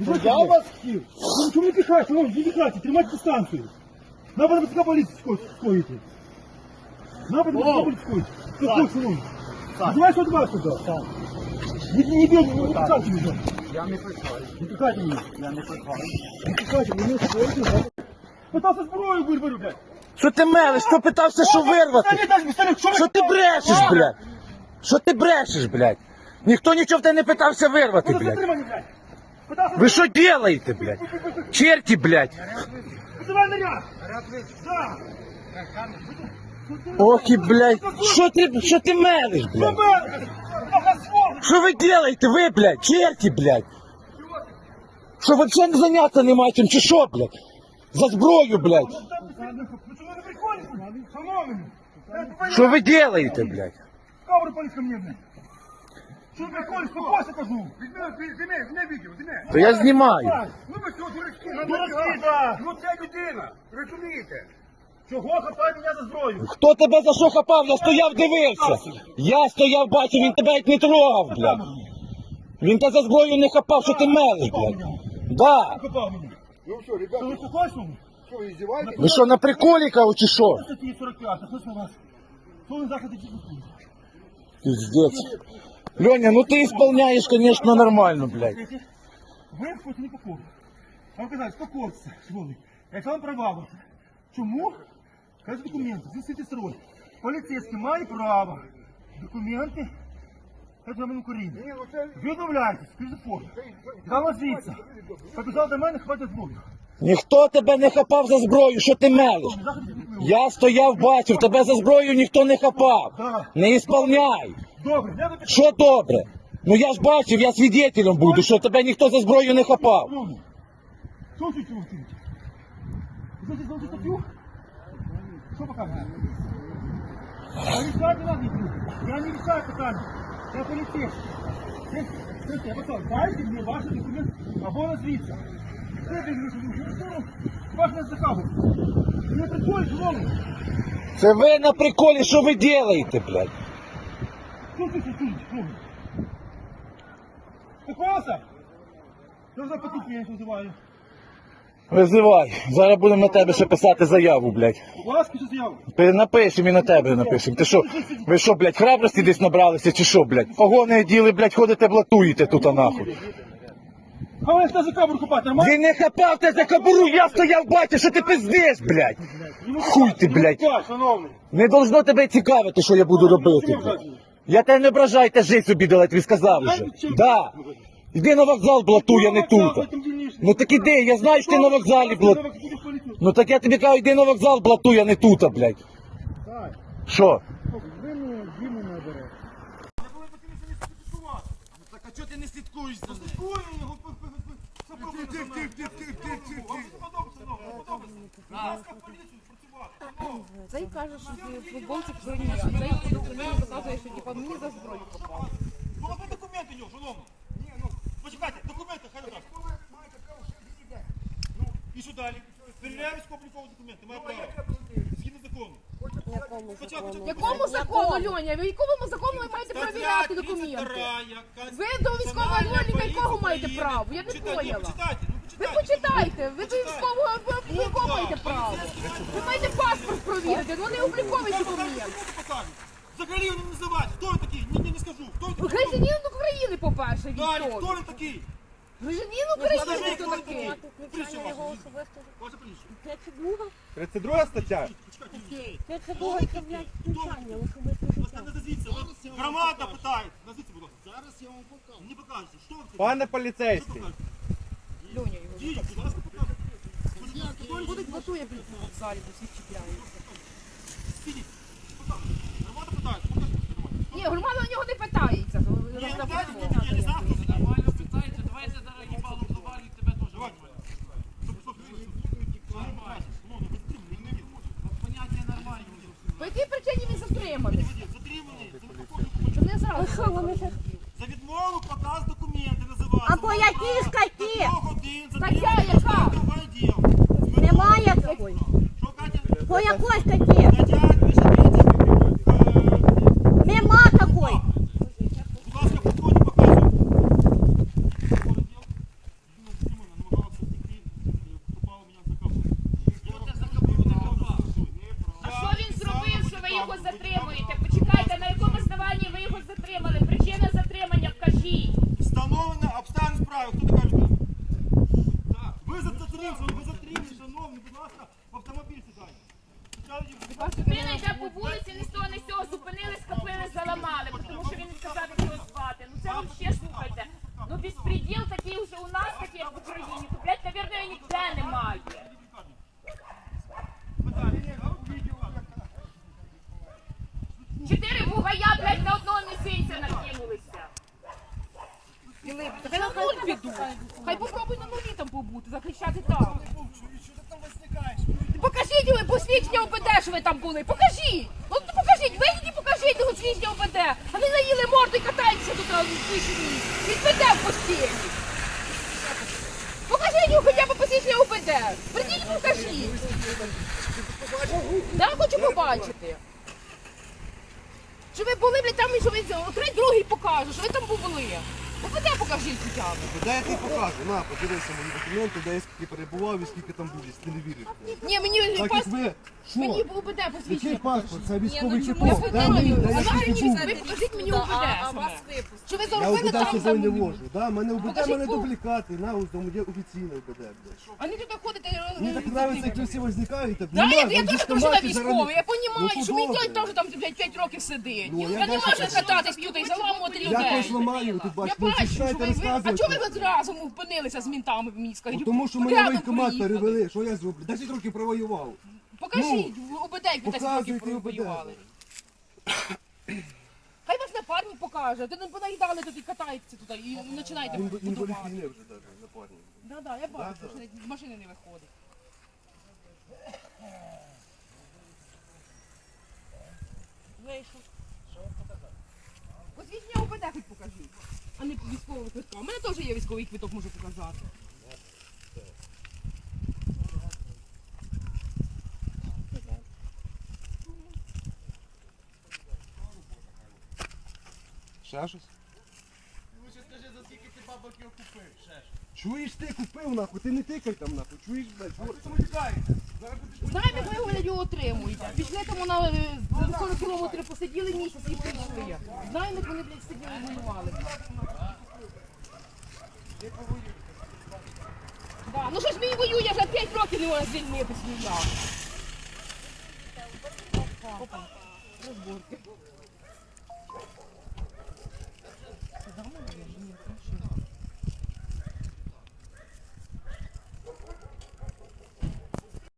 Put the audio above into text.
Я вас хотів. Ну чому піхаєте? Ну, не піхайте, тримайте дистанцію. Напад на поліції скоїти. Напад на поліції скоїти. Ти хто, шановний? Давай що два сюди. Не, не бей, не пихайте меня. Я не пихаю. Не пихайте меня. Я не пихаю. Не пихайте меня. Не пихайте. Пытался зброю вирвати, блядь. Що ти мелиш? Хто питався, що вирвати? Що ти брешеш, блядь? Що ти брешеш, блядь? Ніхто нічого в тебе не питався вирвати, блядь. затримані, блядь. Пытался Ви що делаєте, блядь? Черті, блядь. Вызывай наряд. Да. Ох і, блядь. Що ти, що ти мелиш, блядь? Тебе. Благословен. Що ви делаєте, ви, блядь? Черті, блядь. Що взагалі не заняться нема чим, чи що, блядь? За зброю, блядь. Ви чому не приколите? Шановний. Що ви делаєте, блядь? Камеру поліз ко мне, блядь. Що ви приколите? Спокойся, кажу. Зніми, зніми відео, зніми. То я знімаю. Ну ви що, дурачки? Дурачки, да. Ну це людина. Розумієте? Чого хапає мене за зброю? Хто тебе за що хапав? Я стояв, дивився. Я стояв, бачив, він тебе як не трогав, блядь. Він тебе за зброю не хапав, що ти мелиш, блядь. Да. Хапав мене. Ну что, Що ребята, ви спокойно? что, вы? Ви що, на приколі, кажу, чи що? Статті 45, слышно вас. Що ви заходите чекати? Пиздец. Леня, ну ты исполняешь, конечно, нормально, блядь. Ви хочете не покору. Вам казали, спокойтеся, шановні. Яка вам права? Чому? Кажуть документи, зісти строй. Поліцейський має право. Документи. Кажуть вам ну це... Скажіть форму. Дала звідси. Побіжав до мене, хватить зброю. Ніхто тебе не хапав за зброю, що ти мелиш? Я стояв, бачив, тебе за зброю ніхто не хапав. Не ісполняй. Добре, я до Що добре? Ну я ж бачив, я свідетелем буду, що тебе ніхто за зброю не хапав. Ну, Що тут робите? Ви хочете статтю? Що показує? Я не решаю надо Я не решаю питання. Я поліцейський. Це- це- це, Я писав, дайте мені ваші документи або назвіться. Це ти говориш, ваш не заказує. Не прикольно, шановний. Це ви на приколі, що ви делаєте, блядь? Ти шановний? Я вже потупіння називаю. Визивай. Зараз будемо на тебе ще писати заяву, блядь. Ласки, що заяву. Напишемо і на тебе напишемо. Ти що, ви що, блядь, храбрості десь набралися, чи що, блядь? Погони діли, блядь, ходите, блатуєте тут, а нахуй. А ви ж камеру купати, нормально? Він не хапав тебе за кобуру, я стояв, бачив, що ти пиздиш, блядь. Хуй ти, блядь. Не должно тебе цікавити, що я буду робити, блядь. Я тебе не ображайте, жить собі дала, тобі сказав вже. Да. Іди на вокзал блатуй, а не тут. Ну так іди, я знаю, що ти на вокзалі блатуй. Ну так я тобі кажу, іди на вокзал блатуй, а не тут, блядь. Що? Так а чого ти не слідкуєш за Цей каже, що футболці чорні, а цей мені показує, що типа мені за зброю попав. Ну, ви документи його, шановний. Ні, ну, почекайте, документи, хай дасть. Ну, і що далі? Перевіряю військово-облікові документи, має право. Згідно закону. Якому закону, Льоня? Ви якому закону ви маєте перевіряти документи? Ви до військового льотника якого маєте право? Я не поняла. Ну Ви почитайте, ви до військового ви- якого маєте право? Ви маєте паспорт провірити, ну не обліковий документ. покажуть. Взагалі вони не називають. Хто ви такий? Ні, ні, не скажу. Хто ви такий? Гражданин України, по-перше, Далі, хто військовий. ви такий? Гражданин України хто хто такий? такий? Прізвище ваше. Ваше прізвище. 32 стаття. Будь ласка, назвіться. От Громада питає. Назвіться, будь ласка. Зараз я вам покажу. Не покажете. Що ви? Пане поліцейський. Льоня його. Дійсно, будь ласка, покажете. Будуть готує в залі, бо всі чіпляють. Сидіть. Громада питає. Покажіть. Ні, громада на нього не питається. Ні, не питайте, я не знаю, хто це. Нормально питається, давайте зараз їбало завалю, тебе теж визволять. Щоб- щоб ви- Нормально. Ну, ну, ви затримані, не вірю. Поняття нормальне. По якій причині він затриманий? Затриманий. Не покажуть. Що вони ще? За відмову подасть документи називати. А по якій статті? Стаття яка? Немає такої. По якій статті? Людина йде по вулиці, ні з того, ні з цього, зупинили, схопили, заламали, тому що він не сказав, як його звати. Ну це ви ще слухайте. Ну безпреділ такий вже у нас, такий, як в Україні, то, блядь, навірно, ніде немає. Чотири бугая, блядь, на одного місяця накинулися. Хай попробуй на нулі там побути, захищати там. Посвідчення ОПД, що ви там були. Покажіть. Ну покажіть, вийдіть і покажіть посвідчення ОПД. А не морду і катаєтеся тут вишні. Відпаде в постілі. Покажіть хоча б посвідчення ОПД. Придіть покажіть. Да, хочу побачити. Що ви були, блядь, там і що ви окрей другий покажу, що ви там були. ОПД покажіть хоча б. Де я тобі покажу? На, подивися мої документи, де я скільки перебував і скільки там був, якщо ти не віриш. Ні, мені Так як пас... ви, Мені що? ОПД Який посвідчення. паспорт? Це військовий Я квиток. Де мені, де я а скільки був? ви покажіть мені ОПД саме. Що ви Я заробили УБД там собою там не вожу. Да, мене УБД Покажіть мене пункт. дублікати. На, ось там є офіційне УБД. блядь. А не туди ходите. е, Мені так е, подобається, як ви всі возникають. Да, я, я теж дружина мати я Ну, розумію, що мій дядь теж там блядь, 5 років сидить. Ну, я я не бачу, можу що- кататись тут і заламувати Я людей. когось ламаю, тут бачите, ну, бачу, що ви, ви... А чого ви разом опинилися з мінтами в міська? От Тому що мене воєнкомат перевели, що я зроблю? 10 років провоював. Покажіть, ОБД, ви 10 років Ну, показуйте воювали. Хай ваш напарник покаже, ти не понаїдали тут і катаєтеся тут і починаєте Він будувати. вже навіть напарник. Да, да, я бачу, що навіть з машини не виходить. Вийшов. Посвідчення ОБД хоч покажіть, а не військового квитка. У мене теж є військовий квиток, можу показати. Ще щось? Чуєш ти купив нахуй, ти не тикай там нахуй, чуєш, блядь, чого ти тікаєш? Знаєте, як ви говорять, його отримуєте. Пішли тому на е, 40 кілометрів, посиділи місяць і прийшли. Знаємо, як вони, блядь, сиділи і воювали. Да. Ну що ж мій воює, вже 5 років не може звільнити ніяк. Опа. Розборки. Ми?